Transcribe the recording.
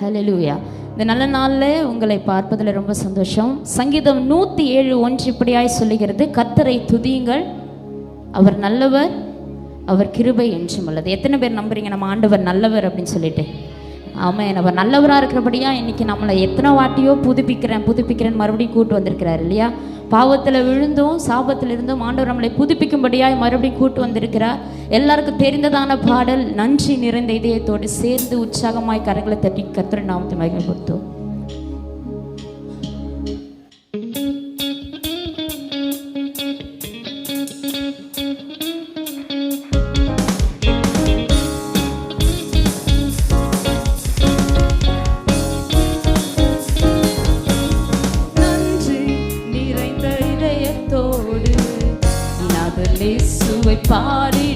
Hallelujah இந்த நல்ல நாளில் உங்களை பார்ப்பதில் ரொம்ப சந்தோஷம். சங்கீதம் நூற்றி ஏழு ஒன்று இப்படியாய் சொல்லுகிறது கத்தரை துதியுங்கள். அவர் நல்லவர் அவர் கிருபை என்றும் உள்ளது. எத்தனை பேர் நம்புறீங்க நம்ம ஆண்டவர் நல்லவர் அப்படின்னு சொல்லிட்டு? ஆமாம் அவர் நல்லவராக இருக்கிறபடியா இன்றைக்கி நம்மளை எத்தனை வாட்டியோ புதுப்பிக்கிறேன் புதுப்பிக்கிறேன் மறுபடியும் கூட்டு வந்திருக்கிறார் இல்லையா? பாவத்தில் விழுந்தும் சாபத்தில் இருந்தும் ஆண்டவர் நம்மளை புதுப்பிக்கும்படியாய் மறுபடியும் கூட்டு வந்திருக்கிறார். எல்லாருக்கும் தெரிந்ததான பாடல் நன்றி நிறைந்த இதயத்தோடு சேர்ந்து உற்சாகமாய் கரங்களை தட்டி கத்திர நாமத்தை மகிழ்ப்படுத்தும் party.